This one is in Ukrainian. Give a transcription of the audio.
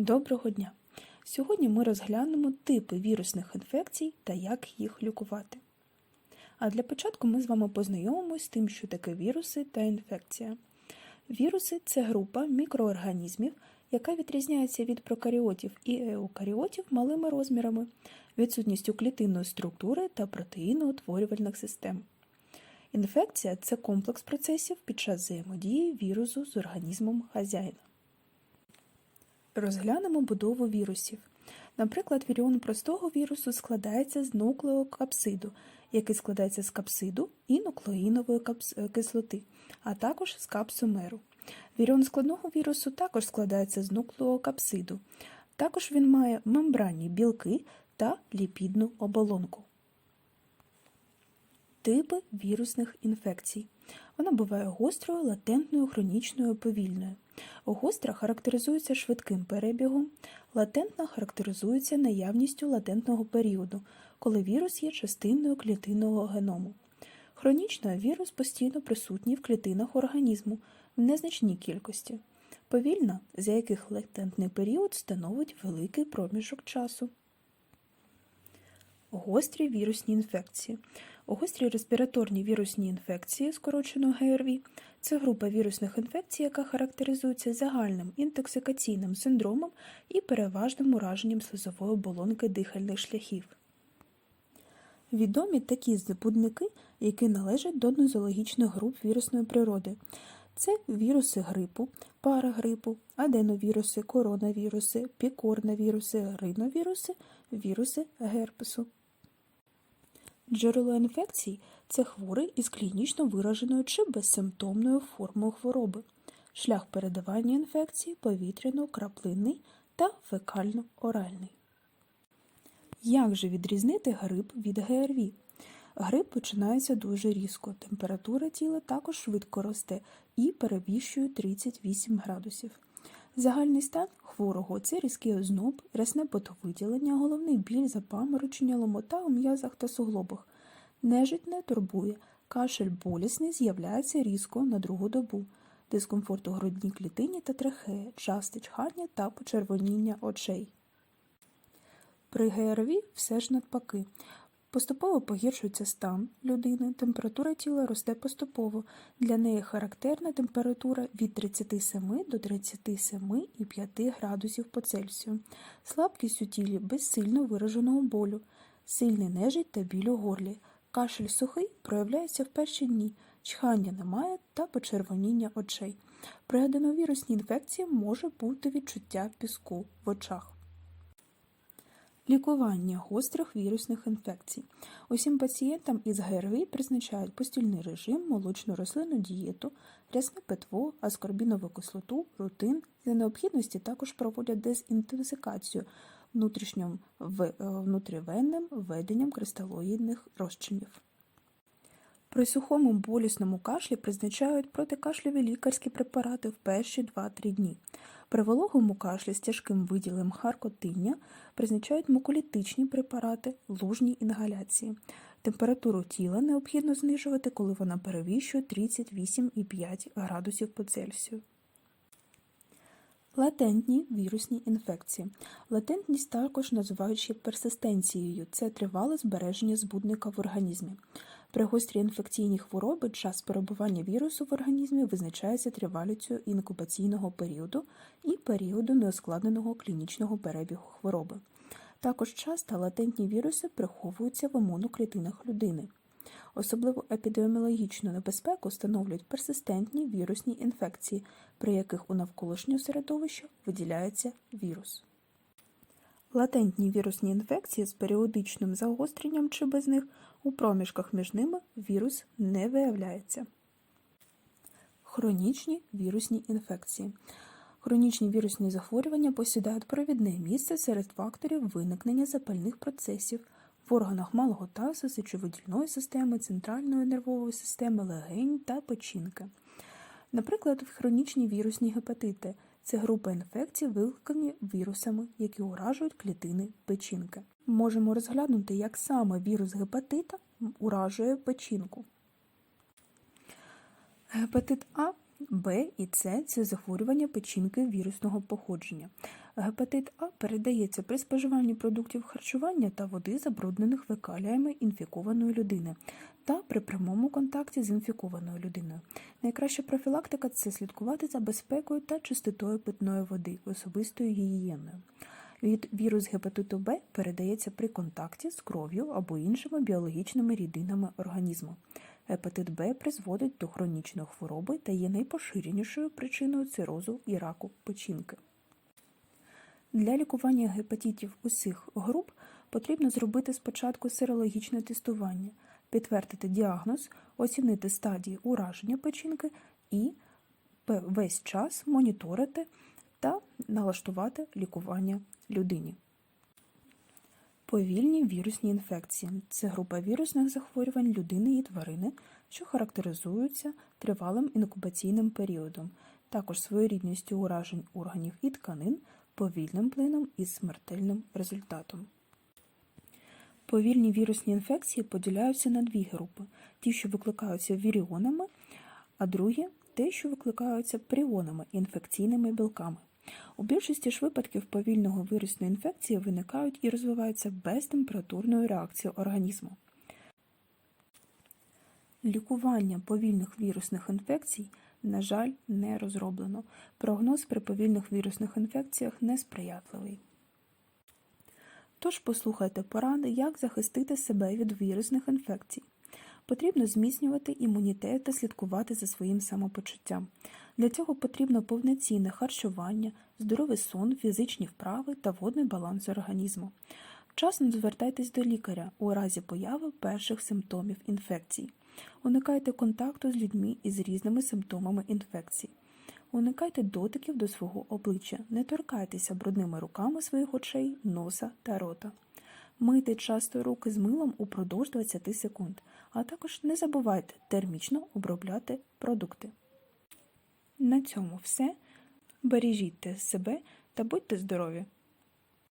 Доброго дня! Сьогодні ми розглянемо типи вірусних інфекцій та як їх лікувати. А для початку ми з вами познайомимось з тим, що таке віруси та інфекція. Віруси це група мікроорганізмів, яка відрізняється від прокаріотів і еукаріотів малими розмірами, відсутністю клітинної структури та протеїноутворювальних систем. Інфекція це комплекс процесів під час взаємодії вірусу з організмом хазяїна. Розглянемо будову вірусів. Наприклад, віріон простого вірусу складається з нуклеокапсиду, який складається з капсиду і нуклеїнової е, кислоти, а також з капсомеру. Віріон складного вірусу також складається з нуклеокапсиду. Також він має мембранні білки та ліпідну оболонку. Типи вірусних інфекцій. Вона буває гострою, латентною, хронічною, повільною. Гостра характеризується швидким перебігом, латентна характеризується наявністю латентного періоду, коли вірус є частиною клітинного геному. Хронічно вірус постійно присутній в клітинах організму в незначній кількості. Повільна, за яких латентний період становить великий проміжок часу. Гострі вірусні інфекції. Гострі респіраторні вірусні інфекції, скорочено ГРВІ, це група вірусних інфекцій, яка характеризується загальним інтоксикаційним синдромом і переважним ураженням слизової оболонки дихальних шляхів. Відомі такі збудники, які належать до нозологічних груп вірусної природи. Це віруси грипу, парагрипу, аденовіруси, коронавіруси, пікорнавіруси, риновіруси, віруси герпесу. Джерело інфекцій це хворий із клінічно вираженою чи безсимптомною формою хвороби, шлях передавання інфекції повітряно-краплинний та фекально-оральний. Як же відрізнити грип від ГРВІ? Грип починається дуже різко, температура тіла також швидко росте і перевищує 38 градусів. Загальний стан хворого це різкий озноб, рясне потовиділення, головний біль, запаморочення, ломота у м'язах та суглобах. Нежить не турбує, кашель болісний з'являється різко на другу добу, дискомфорт у грудній клітині та трахеї, часте чхання та почервоніння очей. При ГРВІ все ж навпаки. Поступово погіршується стан людини, температура тіла росте поступово. Для неї характерна температура від 37 до 37,5 градусів по Цельсію, слабкість у тілі без сильно вираженого болю, сильний нежить та біль у горлі. Кашель сухий проявляється в перші дні, чхання немає та почервоніння очей. При аденовірусній інфекції може бути відчуття піску в очах. Лікування гострих вірусних інфекцій. Усім пацієнтам із ГРВІ призначають постільний режим, молочну рослинну дієту, рясне питво, аскорбінову кислоту, рутин. За необхідності також проводять дезінтоксикацію е, внутрівенним введенням кристалоїдних розчинів. При сухому болісному кашлі призначають протикашльові лікарські препарати в перші 2-3 дні. При вологому кашлі з тяжким виділем харкотиння призначають муколітичні препарати, лужні інгаляції. Температуру тіла необхідно знижувати, коли вона перевищує 38,5 градусів по Цельсію. Латентні вірусні інфекції. Латентність також називають ще персистенцією. Це тривале збереження збудника в організмі. При гострій інфекційній хвороби час перебування вірусу в організмі визначається тривалістю інкубаційного періоду і періоду неускладненого клінічного перебігу хвороби. Також часто латентні віруси приховуються в імуноклітинах людини. Особливо епідеміологічну небезпеку становлюють персистентні вірусні інфекції, при яких у навколишнього середовища виділяється вірус. Латентні вірусні інфекції з періодичним загостренням чи без них у проміжках між ними вірус не виявляється. Хронічні вірусні інфекції. Хронічні вірусні захворювання посідають провідне місце серед факторів виникнення запальних процесів в органах малого тазу, сечовидільної системи, центральної нервової системи, легень та печінки. Наприклад, хронічні вірусні гепатити це група інфекцій, викликані вірусами, які уражують клітини печінки. Можемо розглянути, як саме вірус гепатита уражує печінку. Гепатит А Б і С це захворювання печінки вірусного походження. Гепатит А передається при споживанні продуктів харчування та води, забруднених фекаліями інфікованої людини, та при прямому контакті з інфікованою людиною. Найкраща профілактика це слідкувати за безпекою та чистотою питної води, особистою гігієною. Від вірус гепатиту Б передається при контакті з кров'ю або іншими біологічними рідинами організму. Гепатит Б призводить до хронічної хвороби та є найпоширенішою причиною цирозу і раку печінки. Для лікування гепатитів усіх груп потрібно зробити спочатку серологічне тестування, підтвердити діагноз, оцінити стадії ураження печінки і весь час моніторити та налаштувати лікування людині. Повільні вірусні інфекції це група вірусних захворювань людини і тварини, що характеризуються тривалим інкубаційним періодом, також своєрідністю уражень органів і тканин, повільним плином і смертельним результатом. Повільні вірусні інфекції поділяються на дві групи: ті, що викликаються віріонами, а другі те, що викликаються пріонами інфекційними білками. У більшості ж випадків повільного вірусної інфекції виникають і розвиваються без температурної реакції організму. Лікування повільних вірусних інфекцій, на жаль, не розроблено. Прогноз при повільних вірусних інфекціях несприятливий. Тож послухайте поради, як захистити себе від вірусних інфекцій. Потрібно зміцнювати імунітет та слідкувати за своїм самопочуттям. Для цього потрібно повноцінне харчування, здоровий сон, фізичні вправи та водний баланс організму. Вчасно звертайтесь до лікаря у разі появи перших симптомів інфекцій. Уникайте контакту з людьми із різними симптомами інфекцій. Уникайте дотиків до свого обличчя, не торкайтеся брудними руками своїх очей, носа та рота. Мийте часто руки з милом упродовж 20 секунд, а також не забувайте термічно обробляти продукти. На цьому все. Бережіть себе та будьте здорові!